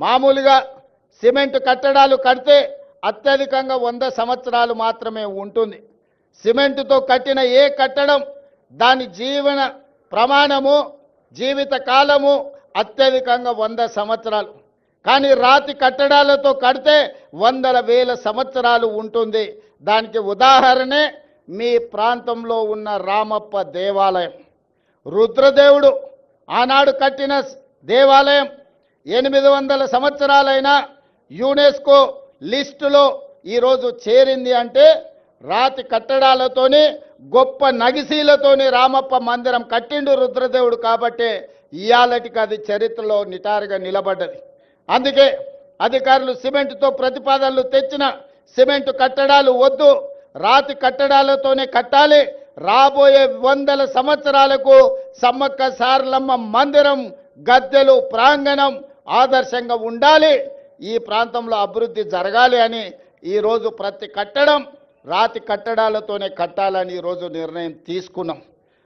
మామూలుగా సిమెంట్ కట్టడాలు కడితే అత్యధికంగా వంద సంవత్సరాలు మాత్రమే ఉంటుంది. సిమెంటుతో కట్టిన ఏ కట్టడం దాని జీవన ప్రమాణము జీవిత కాలము అత్యధికంగా వంద సంవత్సరాలు. కానీ రాతి కట్టడాలతో కడితే వందల వేల సంవత్సరాలు ఉంటుంది. దానికి ఉదాహరణే మీ ప్రాంతంలో ఉన్న రామప్ప దేవాలయం. రుద్రదేవుడు ఆనాడు కట్టిన దేవాలయం ఎనిమిది వందల సంవత్సరాలైన యునెస్కో లిస్టులో ఈరోజు చేరింది అంటే రాతి కట్టడాలతోని గొప్ప నగిశీలతోని రామప్ప మందిరం కట్టిండు రుద్రదేవుడు కాబట్టే ఇయాలటికి అది చరిత్రలో నిటారుగా నిలబడ్డది. అందుకే అధికారులు సిమెంట్తో ప్రతిపాదనలు తెచ్చిన సిమెంట్ కట్టడాలు వద్దు రాతి కట్టడాలతోనే కట్టాలి. రాబోయే వందల సంవత్సరాలకు సమ్మక్క సారలమ్మ మందిరం గద్దెలు ప్రాంగణం ఆదర్శంగా ఉండాలి. ఈ ప్రాంతంలో అభివృద్ధి జరగాలి అని ఈరోజు ప్రతి కట్టడం రాతి కట్టడాలతోనే కట్టాలని ఈరోజు నిర్ణయం తీసుకున్నాం.